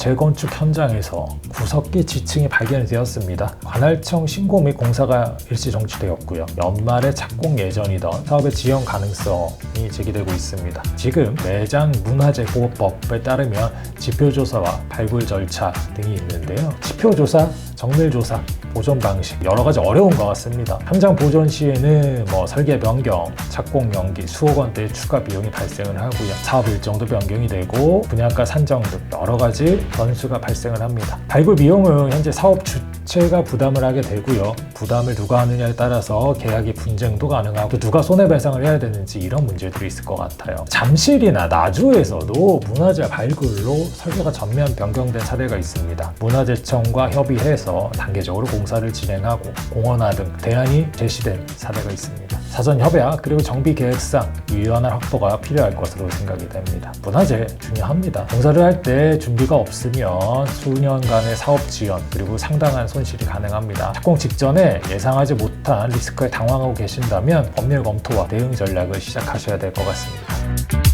재건축 현장에서 구석기 지층이 발견되었습니다. 관할청 신고 및 공사가 일시 정지되었고요. 연말에 착공 예정이던 사업의 지연 가능성이 제기되고 있습니다. 지금 매장 문화재 보호법에 따르면 지표조사와 발굴 절차 등이 있는데요. 지표조사, 정밀조사, 보존 방식 여러 가지 어려운 것 같습니다. 현장 보존 시에는 뭐 설계 변경, 착공 연기, 수억 원대의 추가 비용이 발생을 하고요. 사업 일정도 변경이 되고 분양가 산정 등 여러 가지 변수가 발생을 합니다. 발굴 비용은 현재 사업 주체가 부담을 하게 되고요. 부담을 누가 하느냐에 따라서 계약이 분쟁도 가능하고 누가 손해배상을 해야 되는지 이런 문제들이 있을 것 같아요. 잠실이나 나주에서도 문화재 발굴로 설계가 전면 변경된 사례가 있습니다. 문화재청과 협의해서 단계적으로 공사를 진행하고 공원화 등 대안이 제시된 사례가 있습니다. 사전 협약 그리고 정비 계획상 유연한 확보가 필요할 것으로 생각이 됩니다. 문화재 중요합니다. 공사를 할 때 준비가 없으면 수년간의 사업 지연 그리고 상당한 손실이 가능합니다. 착공 직전에 예상하지 못한 리스크에 당황하고 계신다면 법률 검토와 대응 전략을 시작하셔야 될 것 같습니다.